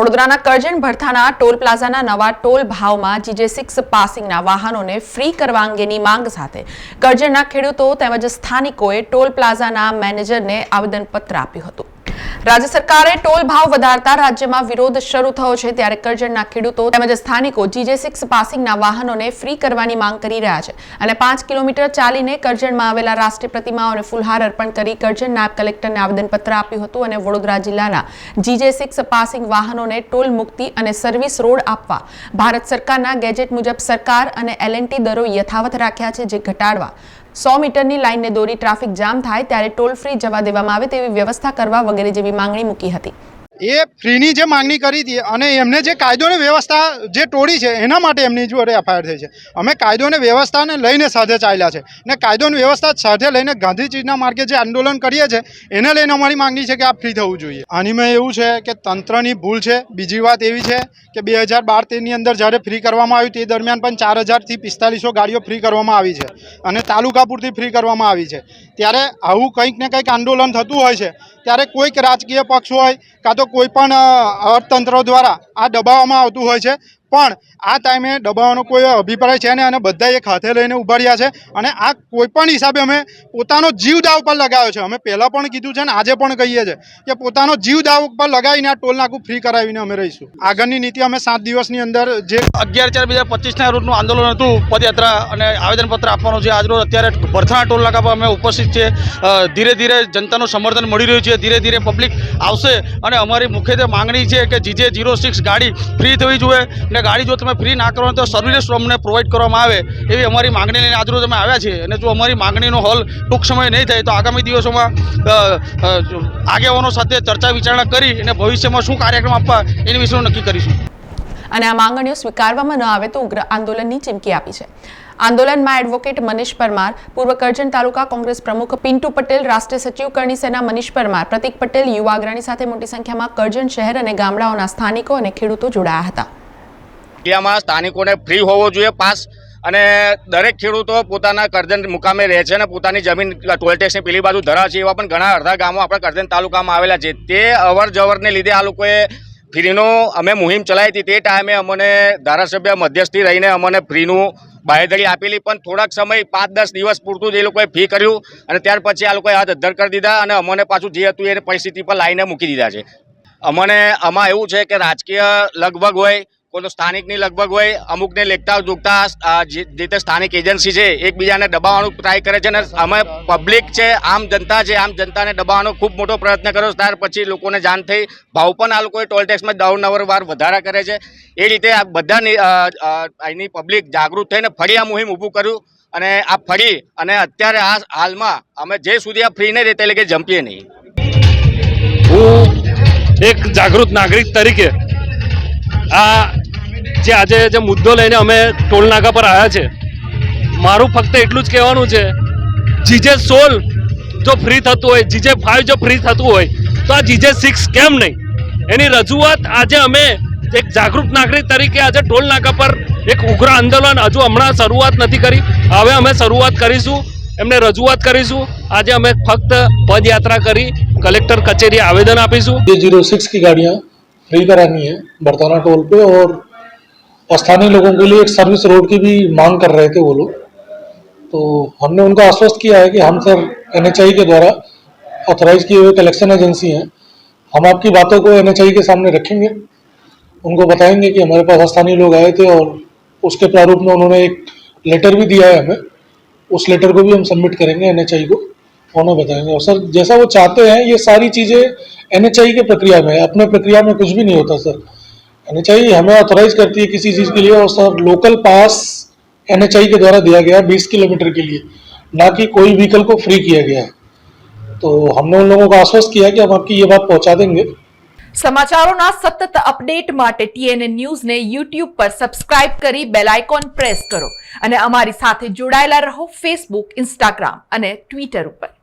વડોદરાના કરજણ ભરથાના ટોલ પ્લાઝાના નવા ટોલ ભાવમાં જીજે સિક્સ પાસિંગના વાહનોને ફ્રી કરવા અંગેની માંગ સાથે કરજણના ખેડૂતો તેમજ સ્થાનિકોએ ટોલ પ્લાઝાના મેનેજરને આવેદનપત્ર આપ્યું હતું. રાજ્ય સરકારે ટોલ ભાવ વધારતા રાજ્યમાં વિરોધ શરૂ થયો છે. ત્યારે કરજણના ખેડૂતો તેમજ સ્થાનિકો જીજે સિક્સ પાસિંગના વાહનોને ફ્રી કરવાની માંગ કરી રહ્યા છે અને પાંચ કિલોમીટર ચાલીને કરજણમાં આવેલા રાષ્ટ્રીય પ્રતિમાઓને ફુલહાર અર્પણ કરી કરજણ નાયબ કલેક્ટરને આવેદનપત્ર આપ્યું હતું અને વડોદરા જિલ્લાના જીજે સિક્સ પાસિંગ વાહનોને ટોલ મુક્તિ અને સર્વિસ રોડ આપવા ભારત સરકારના ગેજેટ મુજબ સરકાર અને એલએનટી દરો યથાવત રાખ્યા છે જે ઘટાડવા સો મીટરની લાઇનને દોરી ટ્રાફિક જામ થાય ત્યારે ટોલ ફ્રી જવા દેવામાં આવે તેવી વ્યવસ્થા કરવા વગેરે જેવી માંગણી મૂકી હતી. એ ફ્રીની જે માંગણી કરી હતી અને એમને જે કાયદો અને વ્યવસ્થા જે તોડી છે, એના માટે એમની જોડે એફઆઈઆર થઈ છે. અમે કાયદો અને વ્યવસ્થાને લઈને સાથે ચાલ્યા છે. ને કાયદો અને વ્યવસ્થા સાથે લઈને ગાંધીજીના માર્ગે જે આંદોલન કરીએ છીએ, એને લઈને અમારી માંગણી છે કે આ ફ્રી થવું જોઈએ. આનીમાં એવું છે કે તંત્રની ભૂલ છે. બીજી વાત એવી છે કે બે હજાર બાર તેરની અંદર જ્યારે ફ્રી કરવામાં આવ્યું તે દરમિયાન પણ ચાર હજારથી પિસ્તાલીસો ગાડીઓ ફ્રી કરવામાં આવી છે અને તાલુકા પૂરતી ફ્રી કરવામાં આવી છે. ત્યારે આવું કંઈક ને કંઈક આંદોલન થતું હોય છે. ત્યારે કોઈક રાજકીય પક્ષ હોય, કાં તો કોઈ પણ અર્થતંત્ર દ્વારા આ દબાવવામાં આવતું હોય છે. પણ આ ટાઈમે દબાવવાનો કોઈ અભિપ્રાય છે ને અને બધા એક હાથે લઈને ઊભા છે અને આ કોઈ પણ હિસાબે અમે પોતાનો જીવ દાવ પર લગાવ્યો છે. અમે પહેલાં પણ કીધું છે ને, આજે પણ કહીએ છીએ કે પોતાનો જીવ દાવ પર લગાવીને આ ટોલ નાકું ફ્રી કરાવીને અમે રહીશું. આગળની નીતિ અમે સાત દિવસની અંદર જે અગિયાર ચાર બે હજાર પચીસના રોજનું આંદોલન હતું, પદયાત્રા અને આવેદનપત્ર આપવાનું છે. આજરોજ અત્યારે ભરથાણા ટોલ નાકા પર અમે ઉપસ્થિત છે ધીરે ધીરે જનતાનું સમર્થન મળી રહ્યું છે. ધીરે ધીરે પબ્લિક આવશે અને અમારી મુખ્યત્વે માંગણી છે કે જીજે જીરો સિક્સ ગાડી ફ્રી થવી જોઈએ અને ગાડી જો તમે ફ્રી ના કરો તો સર્વિસ અમને પ્રોવાઈડ કરવામાં આવે એવી અમારી માંગણી લઈને આજરોજ અમે આવ્યા છીએ. અને જો અમારી માંગણીનો હલ ટૂંક સમય નહીં થાય તો આગામી દિવસોમાં આગેવાનો સાથે ચર્ચા વિચારણા કરી અને ભવિષ્યમાં શું કાર્યક્રમ આપવા એની વિશે નક્કી કરીશું. અને આ માંગણીઓ સ્વીકારવામાં ન આવે તો ઉગ્ર આંદોલનની ચીમકી આપી છે. આંદોલનમાં એડવોકેટ મનીષ પરમાર, પૂર્વ કરજણ તાલુકા કોંગ્રેસ પ્રમુખ પિન્ટુ પટેલ, રાષ્ટ્રીય સચિવ કરણી સેના મનીષ પરમાર, પ્રતિક પટેલ, યુવા અગ્રણી સાથે મોટી સંખ્યામાં કરજણ શહેર અને ગામડાઓના સ્થાનિકો અને ખેડૂતો જોડાયા હતા. ઇન્ડિયામાં સ્થાનિકોને ફ્રી હોવો જોઈએ, પાસ. અને દરેક ખેડૂતો પોતાના કરજણ મુકામે રહે છે અને પોતાની જમીન ટોલ ટેક્સની પેલી બાજુ ધરાવે છે એવા પણ ઘણા અડધા ગામો આપણા કરજણ તાલુકામાં આવેલા છે. તે અવર જવરને લીધે આ લોકોએ ફ્રીનો અમે મુહિમ ચલાવી હતી. તે ટાઈમે અમને ધારાસભ્ય મધ્યસ્થી રહીને અમને ફ્રીનું બાહેધરી આપેલી, પણ થોડાક સમય પાંચ દસ દિવસ પૂરતું જ એ લોકોએ ફી કર્યું અને ત્યાર પછી આ લોકોએ હાથ અદ્ધર કરી દીધા અને અમને પાછું જે હતું એ પરિસ્થિતિ પર લાવીને મૂકી દીધા છે. અમને, આમાં એવું છે કે રાજકીય લગભગ હોય કોઈ સ્થાનિકની લગભગ હોય, અમુકને લેખતા જોગતા જે રીતે સ્થાનિક એજન્સી છે, એકબીજાને દબાવવાનું ટ્રાય કરે છે અને અમે પબ્લિક છે, આમ જનતા છે, આમ જનતાને દબાવવાનો ખૂબ મોટો પ્રયત્ન કર્યો. ત્યાર પછી લોકોને જાણ થઈ. ભાવ પણ આ લોકોએ ટોલ ટેક્સમાં દવર નવર વાર વધારા કરે છે. એ રીતે આ બધા અહીંની પબ્લિક જાગૃત થઈને ફરી આ મુહિમ ઊભું કર્યું અને આ ફરી અને અત્યારે આ હાલમાં અમે જે સુધી આ ફ્રી નહીં રહેતા એટલે કે જંપીએ નહીં. હું એક જાગૃત નાગરિક તરીકે આ જે આજે જે મુદ્દો લઈને અમે ટોલ નાકા પર આવ્યા છે મારું ફક્ત એટલું જ કહેવાનું છે જીજે સોલ જો ફ્રી થતું હોય જીજે ફાઈવ જો ફ્રી થતું હોય તો આ જીજે સિક્સ કેમ નહીં એની રજૂઆત આજે અમે એક જાગૃત નાગરિક તરીકે આજે ટોલ નાકા પર એક ઉગ્ર આંદોલન હજુ હમણાં શરૂઆત નથી કરી હવે અમે શરૂઆત કરીશું એમને રજૂઆત કરીશું આજે અમે ફક્ત પદયાત્રા કરી કલેક્ટર કચેરી आवेदन આપીશું ये जीरो सिक्स की गाड़ियाँ फ्री करानी है बरताना टोल पे और स्थानीय लोगों के लिए एक सर्विस रोड की भी मांग कर रहे थे वो लोग। तो हमने उनको आश्वस्त किया है कि हम सर एन के द्वारा ऑथराइज किए हुए कलेक्शन एजेंसी हैं। हम आपकी बातों को एन के सामने रखेंगे। उनको बताएँगे कि हमारे पास स्थानीय लोग आए थे और उसके प्रारूप में उन्होंने एक लेटर भी दिया है हमें। उस लेटर को भी हम सबमिट करेंगे एन को, उन्हें बताएँगे। और सर, जैसा वो चाहते हैं, ये सारी चीज़ें एन के प्रक्रिया में है। अपने प्रक्रिया में कुछ भी नहीं होता, सर। एन हमें ऑथराइज करती है किसी चीज़ के लिए और सर लोकल पास एन के द्वारा दिया गया है बीस किलोमीटर के लिए ना कि कोई व्हीकल को फ्री किया गया है तो हमने उन लोगों को आश्वस्त किया कि हम आपकी ये बात पहुंचा देंगे સમાચારોના સતત અપડેટ માટે ટીએનએ ન્યૂઝને યુટ્યુબ પર સબસ્ક્રાઇબ કરી બેલ આઇકોન પ્રેસ કરો અને અમારી સાથે જોડાયેલા રહો ફેસબુક ઇન્સ્ટાગ્રામ અને ટ્વિટર ઉપર